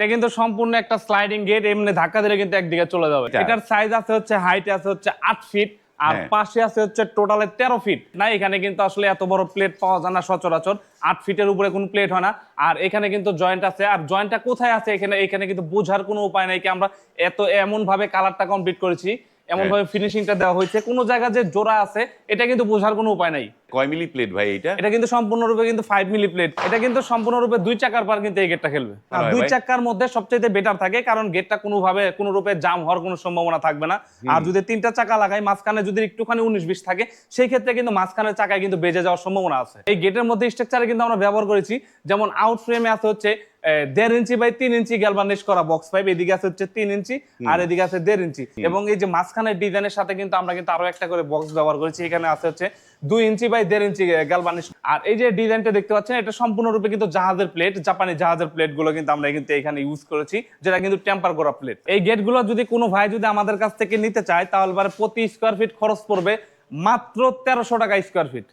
এটা কিন্তু সম্পূর্ণ একটা স্লাইডিং গেট এমনি ধাক্কা দিলে কিন্তু একদিকে চলে যাবে। এটার সাইজ আছে হচ্ছে হাইট আছে হচ্ছে আট ফিট আর হ্যাঁ। পাশে আছে হচ্ছে টোটালে তেরো ফিট না এখানে কিন্তু আসলে এত বড় প্লেট পাওয়া যায় না সচরাচর। আট ফিটের উপরে কোনো প্লেট হয় না। আর এখানে কিন্তু জয়েন্ট আছে। আর জয়েন্টটা কোথায় আছে এখানে? এখানে কিন্তু বোঝার কোনো উপায় নাই কি আমরা এত এমন ভাবে কালারটা কমপ্লিট করেছি। এমন ভাবে ফিনিশিংটা দেওয়া হয়েছে। কোনো জায়গায় যে জোড়া আছে এটা কিন্তু বোঝার কোনো উপায় নাই। কয় মিলি প্লেট ভাই এইটা? এটা কিন্তু সম্পূর্ণরূপে কিন্তু ফাইভ মিলি প্লেট এটা কিন্তু সম্পূর্ণরূপে দুই চাকার পার কিন্তু এই গেটটা খেলবে। আর হয় দুই চাকার মধ্যে সবচেয়ে বেটার থাকে কারণ গেটটা কোনোভাবে কোনো রূপে জাম হওয়ার কোনো সম্ভাবনা থাকবে না। আর যদি তিনটা চাকা লাগাই মাঝখানে যদি একটুখানি উনিশ বিশ থাকে সেই ক্ষেত্রে কিন্তু মাঝখানের চাকায় কিন্তু বেজে যাওয়ার সম্ভাবনা আছে। এই গেটের মধ্যে স্ট্রাকচারে কিন্তু আমরা ব্যবহার করেছি যেমন আউট ফ্রেমে আছে হচ্ছে দেড় ইঞ্চি বাই তিন ইঞ্চি গ্যালভানিশ করা বক্স পাইপ এদিকে আছে হচ্ছে তিন ইঞ্চি আর এদিকে আছে দেড় ইঞ্চি। এবং এই যে মাঝখানের ডিজাইনের সাথে কিন্তু আমরা কিন্তু আরও একটা করে বক্স ব্যবহার করেছি এখানে আছে হচ্ছে দুই ইঞ্চি বাই দেড় ইঞ্চি গ্যালভানিশ আর এই যে ডিজাইনটা দেখতে পাচ্ছেন, এটা সম্পূর্ণরূপে কিন্তু জাহাজের প্লেট জাপানি জাহাজের প্লেটগুলো কিন্তু আমরা কিন্তু এখানে ইউজ করেছি, যেটা কিন্তু টেম্পার করা প্লেট এই গেটগুলো যদি কোনো ভাই যদি আমাদের কাছ থেকে নিতে চায়, তাহলে পরে প্রতি স্কোয়ার ফিট খরচ পড়বে মাত্র তেরোশো টাকা স্কোয়ার ফিট